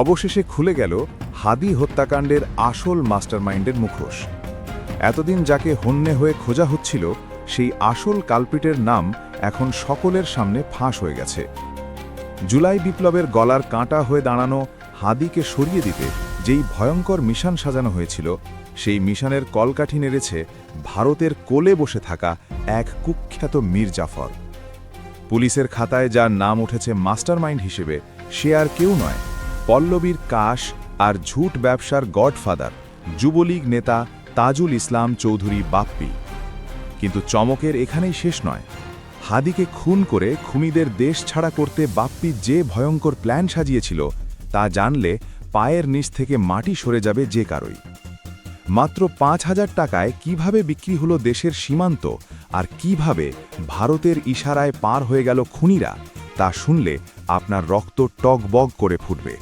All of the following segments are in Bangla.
অবশেষে খুলে গেল হাদি হত্যাকাণ্ডের আসল মাস্টারমাইন্ডের মুখোশ। এতদিন যাকে হন্যে হয়ে খোঁজা হচ্ছিল, সেই আসল কালপিটের নাম এখন সকলের সামনে ফাঁস হয়ে গেছে। জুলাই বিপ্লবের গলার কাঁটা হয়ে দাঁড়ানো হাদিকে সরিয়ে দিতে যেই ভয়ঙ্কর মিশন সাজানো হয়েছিল, সেই মিশনের কলকাঠি নেড়েছে ভারতের কোলে বসে থাকা এক কুখ্যাত মীর জাফর। পুলিশের খাতায় যার নাম উঠেছে মাস্টারমাইন্ড হিসেবে, সে আর কেউ নয় পল্লবীর কাশ আর ঝুট ব্যবসার গডফাদার, যুবলীগ নেতা তাজুল ইসলাম চৌধুরী বাপ্পি। কিন্তু চমকের এখানেই শেষ নয়। হাদিকে খুন করে খুনিদের দেশ ছাড়া করতে বাপ্পি যে ভয়ঙ্কর প্ল্যান সাজিয়েছিল, তা জানলে পায়ের নিচ থেকে মাটি সরে যাবে যে কারোই। মাত্র পাঁচ হাজার টাকায় কীভাবে বিক্রি হলো দেশের সীমান্ত আর কীভাবে ভারতের ইশারায় পার হয়ে গেল খুনিরা, তা শুনলে আপনার রক্ত টকবগ করে ফুটবে।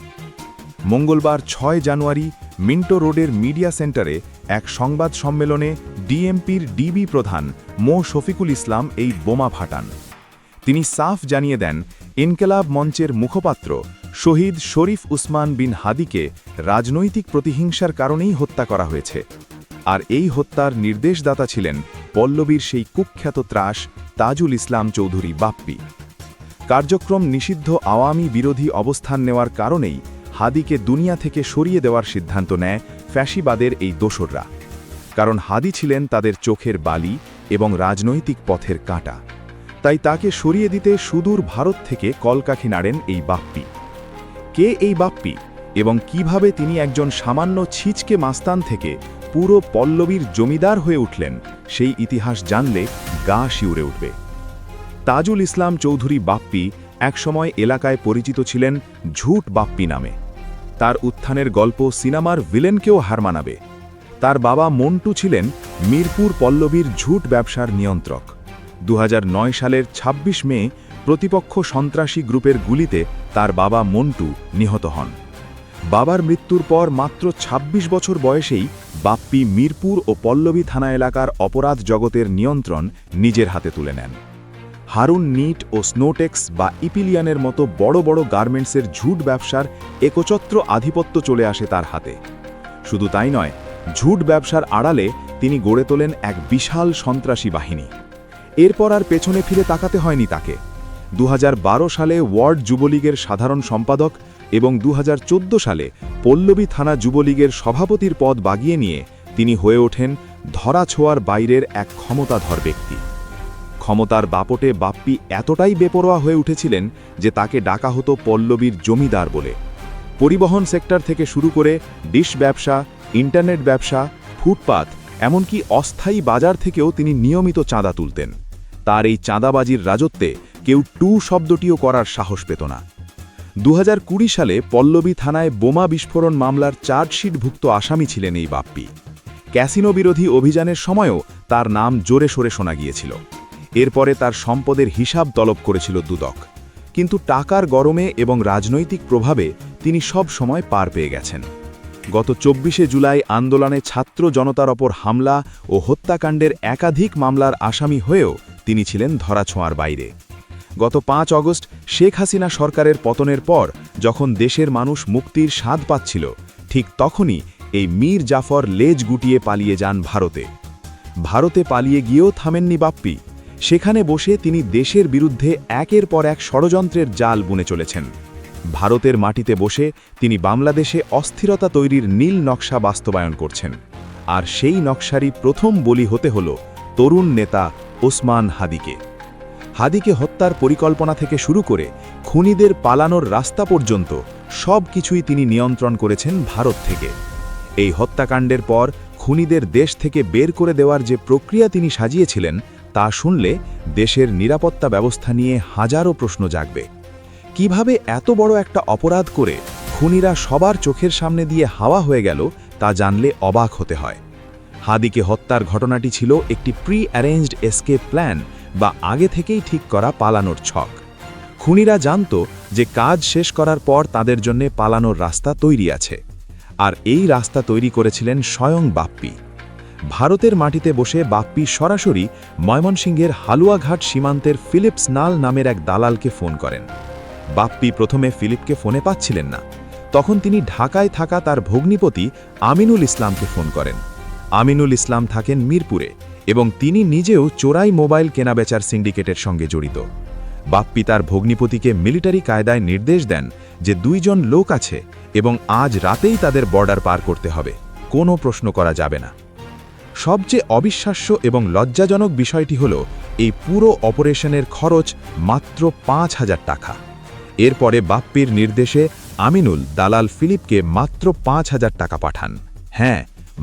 মঙ্গলবার ছয় জানুয়ারি মিন্টো রোডের মিডিয়া সেন্টারে এক সংবাদ সম্মেলনে ডিএমপির ডিবি প্রধান মো. শফিকুল ইসলাম এই বোমা ফাটান। তিনি সাফ জানিয়ে দেন, ইনকেলাব মঞ্চের মুখপাত্র শহীদ শরীফ উসমান বিন হাদিকে রাজনৈতিক প্রতিহিংসার কারণেই হত্যা করা হয়েছে। আর এই হত্যার নির্দেশদাতা ছিলেন পল্লবীর সেই কুখ্যাত ত্রাস তাজুল ইসলাম চৌধুরী বাপ্পি। কার্যক্রম নিষিদ্ধ আওয়ামী বিরোধী অবস্থান নেওয়ার কারণেই হাদিকে দুনিয়া থেকে সরিয়ে দেওয়ার সিদ্ধান্ত নেয় ফ্যাসিবাদের এই দোসররা। কারণ হাদি ছিলেন তাদের চোখের বালি এবং রাজনৈতিক পথের কাঁটা। তাই তাকে সরিয়ে দিতে সুদূর ভারত থেকে কলকাখি নাড়েন এই বাপ্পি। কে এই বাপ্পি এবং কীভাবে তিনি একজন সামান্য ছিচকে মাস্তান থেকে পুরো পল্লবীর জমিদার হয়ে উঠলেন, সেই ইতিহাস জানলে গা শিউরে উঠবে। তাজুল ইসলাম চৌধুরী বাপ্পি একসময় এলাকায় পরিচিত ছিলেন ঝুট বাপ্পি নামে। তার উত্থানের গল্প সিনেমার ভিলেনকেও হার মানাবে। তার বাবা মন্টু ছিলেন মিরপুর পল্লবীর ঝুট ব্যবসার নিয়ন্ত্রক। দু হাজার নয় সালের ২৬ মে প্রতিপক্ষ সন্ত্রাসী গ্রুপের গুলিতে তার বাবা মন্টু নিহত হন। বাবার মৃত্যুর পর মাত্র ২৬ বছর বয়সেই বাপ্পি মিরপুর ও পল্লবী থানা এলাকার অপরাধ জগতের নিয়ন্ত্রণ নিজের হাতে তুলে নেন। হারুন নিট ও স্নোটেক্স বা ইপিলিয়ানের মতো বড় বড় গার্মেন্টসের ঝুট ব্যবসার একচত্র আধিপত্য চলে আসে তার হাতে। শুধু তাই নয়, ঝুট ব্যবসার আড়ালে তিনি গড়ে তোলেন এক বিশাল সন্ত্রাসী বাহিনী। এরপর আর পেছনে ফিরে তাকাতে হয়নি তাকে। দু হাজার বারো সালে ওয়ার্ড যুবলীগের সাধারণ সম্পাদক এবং দু হাজার চোদ্দ সালে পল্লবী থানা যুবলীগের সভাপতির পদ বাগিয়ে নিয়ে তিনি হয়ে ওঠেন ধরা ছোঁয়ার বাইরের এক ক্ষমতাধর ব্যক্তি। ক্ষমতার বাপটে বাপ্পি এতটাই বেপরোয়া হয়ে উঠেছিলেন যে তাকে ডাকা হতো পল্লবীর জমিদার বলে। পরিবহন সেক্টর থেকে শুরু করে ডিশ ব্যবসা, ইন্টারনেট ব্যবসা, ফুটপাত, এমনকি অস্থায়ী বাজার থেকেও তিনি নিয়মিত চাঁদা তুলতেন। তার এই চাঁদাবাজির রাজত্বে কেউ টু শব্দটিও করার সাহস পেত না। দু হাজার কুড়ি সালে পল্লবী থানায় বোমা বিস্ফোরণ মামলার চার্জশিটভুক্ত আসামি ছিলেন এই বাপ্পি। ক্যাসিনো বিরোধী অভিযানের সময়ও তার নাম জোরে সোরে শোনা গিয়েছিল। এরপরে তার সম্পদের হিসাব তলব করেছিল দুদক। কিন্তু টাকার গরমে এবং রাজনৈতিক প্রভাবে তিনি সব সময় পার পেয়ে গেছেন। গত চব্বিশে জুলাই আন্দোলনে ছাত্র জনতার ওপর হামলা ও হত্যাকাণ্ডের একাধিক মামলার আসামি হয়েও তিনি ছিলেন ধরাছোঁয়ার বাইরে। গত পাঁচ অগস্ট শেখ হাসিনা সরকারের পতনের পর যখন দেশের মানুষ মুক্তির স্বাদ পাচ্ছিল, ঠিক তখনই এই মীর জাফর লেজ গুটিয়ে পালিয়ে যান ভারতে। ভারতে পালিয়ে গিয়েও থামেননি বাপ্পি। সেখানে বসে তিনি দেশের বিরুদ্ধে একের পর এক ষড়যন্ত্রের জাল বুনে চলেছেন। ভারতের মাটিতে বসে তিনি বাংলাদেশে অস্থিরতা তৈরির নীল নকশা বাস্তবায়ন করছেন। আর সেই নকশারই প্রথম বলি হতে হল তরুণ নেতা ওসমান হাদিকে। হাদিকে হত্যার পরিকল্পনা থেকে শুরু করে খুনিদের পালানোর রাস্তা পর্যন্ত সব কিছুই তিনি নিয়ন্ত্রণ করেছেন ভারত থেকে। এই হত্যাকাণ্ডের পর খুনিদের দেশ থেকে বের করে দেওয়ার যে প্রক্রিয়া তিনি সাজিয়েছিলেন তা শুনলে দেশের নিরাপত্তা ব্যবস্থা নিয়ে হাজারো প্রশ্ন জাগবে। কীভাবে এত বড় একটা অপরাধ করে খুনিরা সবার চোখের সামনে দিয়ে হাওয়া হয়ে গেল তা জানলে অবাক হতে হয়। হাদিকে হত্যার ঘটনাটি ছিল একটি প্রি অ্যারেঞ্জড এসকেপ প্ল্যান বা আগে থেকেই ঠিক করা পালানোর ছক। খুনিরা জানত যে কাজ শেষ করার পর তাদের জন্য পালানোর রাস্তা তৈরি আছে। আর এই রাস্তা তৈরি করেছিলেন স্বয়ং বাপ্পি। ভারতের মাটিতে বসে বাপ্পি সরাসরি ময়মনসিংহের হালুয়াঘাট সীমান্তের ফিলিপস নাল নামের এক দালালকে ফোন করেন। বাপ্পি প্রথমে ফিলিপকে ফোনে পাচ্ছিলেন না। তখন তিনি ঢাকায় থাকা তার ভগ্নিপতি আমিনুল ইসলামকে ফোন করেন। আমিনুল ইসলাম থাকেন মিরপুরে এবং তিনি নিজেও চোরাই মোবাইল কেনাবেচার সিন্ডিকেটের সঙ্গে জড়িত। বাপ্পি তার ভগ্নিপতিকে মিলিটারি কায়দায় নির্দেশ দেন যে দুইজন লোক আছে এবং আজ রাতেই তাদের বর্ডার পার করতে হবে। কোনো প্রশ্ন করা যাবে না। সবচেয়ে অবিশ্বাস্য এবং লজ্জাজনক বিষয়টি হল, এই পুরো অপারেশনের খরচ মাত্র পাঁচ হাজার টাকা। এরপরে বাপ্পির নির্দেশে আমিনুল দালাল ফিলিপকে মাত্র পাঁচ হাজার টাকা পাঠান। হ্যাঁ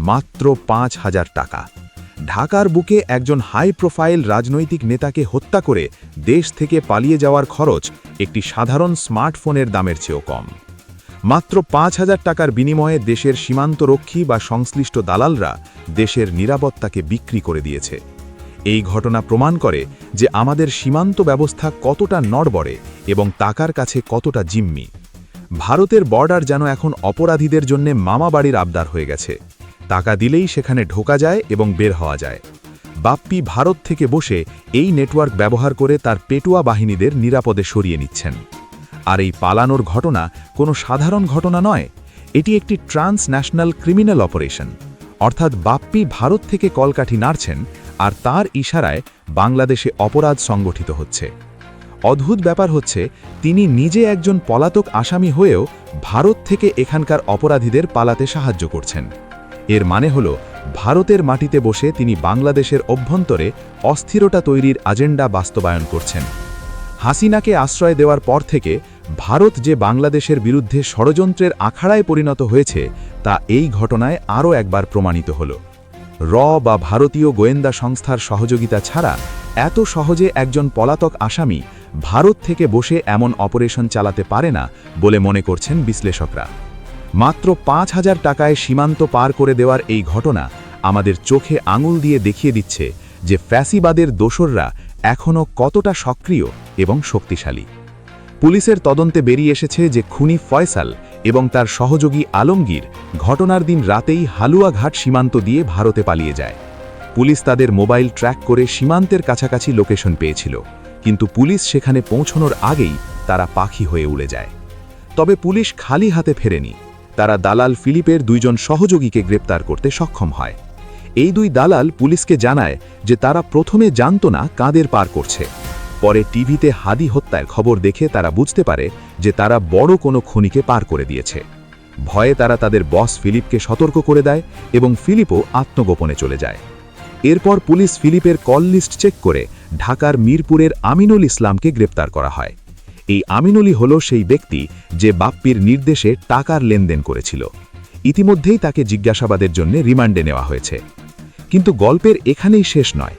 মাত্র পাঁচ হাজার টাকা। ঢাকার বুকে একজন হাই প্রোফাইল রাজনৈতিক নেতাকে হত্যা করে দেশ থেকে পালিয়ে যাওয়ার খরচ একটি সাধারণ স্মার্টফোনের দামের চেয়েও কম। মাত্র পাঁচ হাজার টাকার বিনিময়ে দেশের সীমান্তরক্ষী বা সংশ্লিষ্ট দালালরা দেশের নিরাপত্তাকে বিক্রি করে দিয়েছে। এই ঘটনা প্রমাণ করে যে আমাদের সীমান্ত ব্যবস্থা কতটা নড়বড়ে এবং টাকার কাছে কতটা জিম্মি। ভারতের বর্ডার যেন এখন অপরাধীদের জন্য মামাবাড়ির আবদার হয়ে গেছে। টাকা দিলেই সেখানে ঢোকা যায় এবং বের হওয়া যায়। বাপ্পি ভারত থেকে বসে এই নেটওয়ার্ক ব্যবহার করে তার পেটুয়া বাহিনীদের নিরাপদে সরিয়ে নিচ্ছেন। আর এই পালানোর ঘটনা কোনো সাধারণ ঘটনা নয়। এটি একটি ট্রান্সন্যাশনাল ক্রিমিনাল অপারেশন। অর্থাৎ বাপ্পি ভারত থেকে কলকাঠি নাড়ছেন আর তার ইশারায় বাংলাদেশে অপরাধ সংগঠিত হচ্ছে। অদ্ভুত ব্যাপার হচ্ছে, তিনি নিজে একজন পলাতক আসামি হয়েও ভারত থেকে এখানকার অপরাধীদের পালাতে সাহায্য করছেন। এর মানে হল, ভারতের মাটিতে বসে তিনি বাংলাদেশের অভ্যন্তরে অস্থিরতা তৈরির আজেন্ডা বাস্তবায়ন করছেন। হাসিনাকে আশ্রয় দেওয়ার পর থেকে ভারত যে বাংলাদেশের বিরুদ্ধে ষড়যন্ত্রের আখাড়ায় পরিণত হয়েছে, তা এই ঘটনায় আরও একবার প্রমাণিত হল। র বা ভারতীয় গোয়েন্দা সংস্থার সহযোগিতা ছাড়া এত সহজে একজন পলাতক আসামি ভারত থেকে বসে এমন অপারেশন চালাতে পারে না বলে মনে করছেন বিশ্লেষকরা। মাত্র পাঁচ হাজার টাকায় সীমান্ত পার করে দেওয়ার এই ঘটনা আমাদের চোখে আঙুল দিয়ে দেখিয়ে দিচ্ছে যে ফ্যাসিবাদের দোসররা এখনও কতটা সক্রিয় এবং শক্তিশালী। পুলিশের তদন্তে বেরিয়ে এসেছে যে খুনি ফয়সাল এবং তার সহযোগী আলমগীর ঘটনার দিন রাতেই হালুয়াঘাট সীমান্ত দিয়ে ভারতে পালিয়ে যায়। পুলিশ তাদের মোবাইল ট্র্যাক করে সীমান্তের কাছাকাছি লোকেশন পেয়েছিল, কিন্তু পুলিশ সেখানে পৌঁছনোর আগেই তারা পাখি হয়ে উড়ে যায়। তবে পুলিশ খালি হাতে ফেরেনি, তারা দালাল ফিলিপের দুইজন সহযোগীকে গ্রেপ্তার করতে সক্ষম হয়। এই দুই দালাল পুলিশকে জানায় যে তারা প্রথমে জানত না কাঁদের পার করছে। পরে টিভিতে হাদি হত্যার খবর দেখে তারা বুঝতে পারে যে তারা বড় কোনো খনিকে পার করে দিয়েছে। ভয়ে তারা তাদের বস ফিলিপকে সতর্ক করে দেয় এবং ফিলিপও আত্মগোপনে চলে যায়। এরপর পুলিশ ফিলিপের কল লিস্ট চেক করে ঢাকার মিরপুরের আমিনুল ইসলামকে গ্রেপ্তার করা হয়। এই আমিনুলই হল সেই ব্যক্তি যে বাপ্পির নির্দেশে টাকার লেনদেন করেছিল। ইতিমধ্যেই তাকে জিজ্ঞাসাবাদের জন্য রিমান্ডে নেওয়া হয়েছে। কিন্তু গল্পের এখানেই শেষ নয়।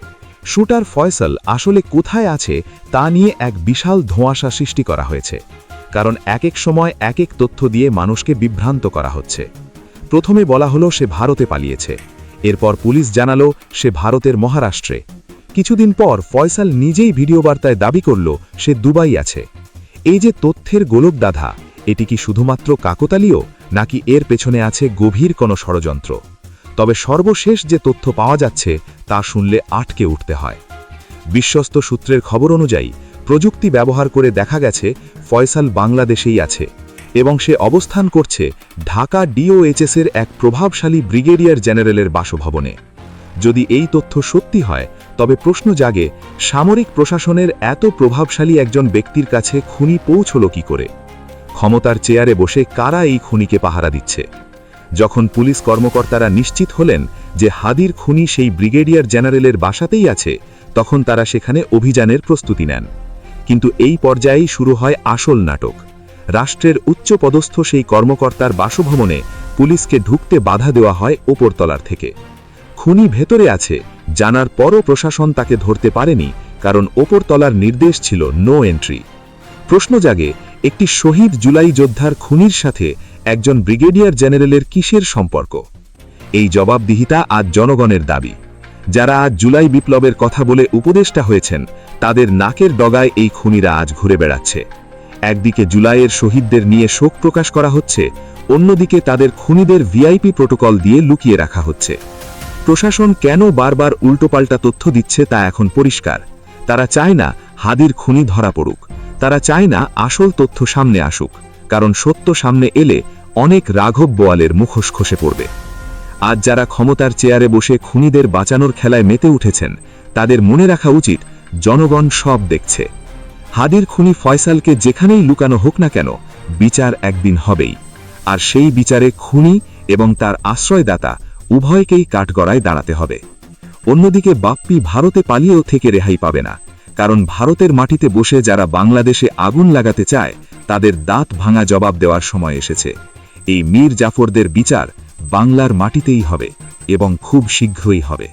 শুটার ফয়সাল আসলে কোথায় আছে তা নিয়ে এক বিশাল ধোঁয়াশা সৃষ্টি করা হয়েছে। কারণ এক এক সময় এক এক তথ্য দিয়ে মানুষকে বিভ্রান্ত করা হচ্ছে। প্রথমে বলা হলো সে ভারতে পালিয়েছে। এরপর পুলিশ জানালো সে ভারতের মহারাষ্ট্রে। কিছুদিন পর ফয়সাল নিজেই ভিডিও বার্তায় দাবি করল সে দুবাই আছে। এই যে তথ্যের গোলক দাধা এটি কি শুধুমাত্র কাকতালীয়, নাকি এর পেছনে আছে গভীর কোনো ষড়যন্ত্র? তবে সর্বশেষ যে তথ্য পাওয়া যাচ্ছে তা শুনলে আটকে উঠতে হয়। বিশ্বস্ত সূত্রের খবর অনুযায়ী, প্রযুক্তি ব্যবহার করে দেখা গেছে ফয়সাল বাংলাদেশেই আছে এবং সে অবস্থান করছে ঢাকা ডিওএইচএসের এক প্রভাবশালী ব্রিগেডিয়ার জেনারেলের বাসভবনে। যদি এই তথ্য সত্যি হয়, তবে প্রশ্ন জাগে, সামরিক প্রশাসনের এত প্রভাবশালী একজন ব্যক্তির কাছে খুনি পৌঁছল কি করে? ক্ষমতার চেয়ারে বসে কারা এই খুনিকে পাহারা দিচ্ছে? যখন পুলিশ কর্মকর্তারা নিশ্চিত হলেন যে হাদির খুনি সেই ব্রিগেডিয়ার জেনারেলের বাসাতেই আছে, তখন তারা সেখানে অভিযানের প্রস্তুতি নেন। কিন্তু এই পর্যায়েই শুরু হয় আসল নাটক। রাষ্ট্রের উচ্চপদস্থ সেই কর্মকর্তার বাসভবনে পুলিশকে ঢুকতে বাধা দেওয়া হয় ওপরতলার থেকে। খুনি ভেতরে আছে, জানার পরও প্রশাসন তাকে ধরতে পারেনি, কারণ ওপরতলার নির্দেশ ছিল নো এন্ট্রি প্রশ্ন জাগে, একটি শহীদ জুলাই যোদ্ধার খুনির সাথে একজন ব্রিগেডিয়ার জেনারেলের কিসের সম্পর্ক? এই জবাবদিহিতা আজ জনগণের দাবি। যারা আজ জুলাই বিপ্লবের কথা বলে উপদেষ্টা হয়েছেন, তাদের নাকের ডগায় এই খুনিরা আজ ঘুরে বেড়াচ্ছে। একদিকে জুলাইয়ের শহীদদের নিয়ে শোক প্রকাশ করা হচ্ছে, অন্যদিকে তাদের খুনিদের ভিআইপি প্রোটোকল দিয়ে লুকিয়ে রাখা হচ্ছে। প্রশাসন কেন বারবার উল্টোপাল্টা তথ্য দিচ্ছে তা এখন পরিষ্কার। তারা চায় না হাদির খুনি ধরা পড়ুক। তারা চায় না আসল তথ্য সামনে আসুক। কারণ সত্য সামনে এলে অনেক রাঘব বোয়ালের মুখোশ খসে পড়বে। আজ যারা ক্ষমতার চেয়ারে বসে খুনিদের বাঁচানোর খেলায় মেতে উঠেছেন, তাদের মনে রাখা উচিত, জনগণ সব দেখছে। হাদির খুনি ফয়সালকে যেখানেই লুকানো হোক না কেন, বিচার একদিন হবেই। আর সেই বিচারে খুনি এবং তার আশ্রয়দাতা উভয়কেই কাঠগড়ায় দাঁড়াতে হবে। অন্যদিকে বাপ্পি ভারতে পালিয়েও থেকে রেহাই পাবে না, কারণ ভারতের মাটিতে বসে যারা বাংলাদেশে আগুন লাগাতে চায় তাদের দাঁত ভাঙা জবাব দেওয়ার সময় এসেছে। এই মীর জাফরদের বিচার বাংলার মাটিতেই হবে এবং খুব শীঘ্রই হবে।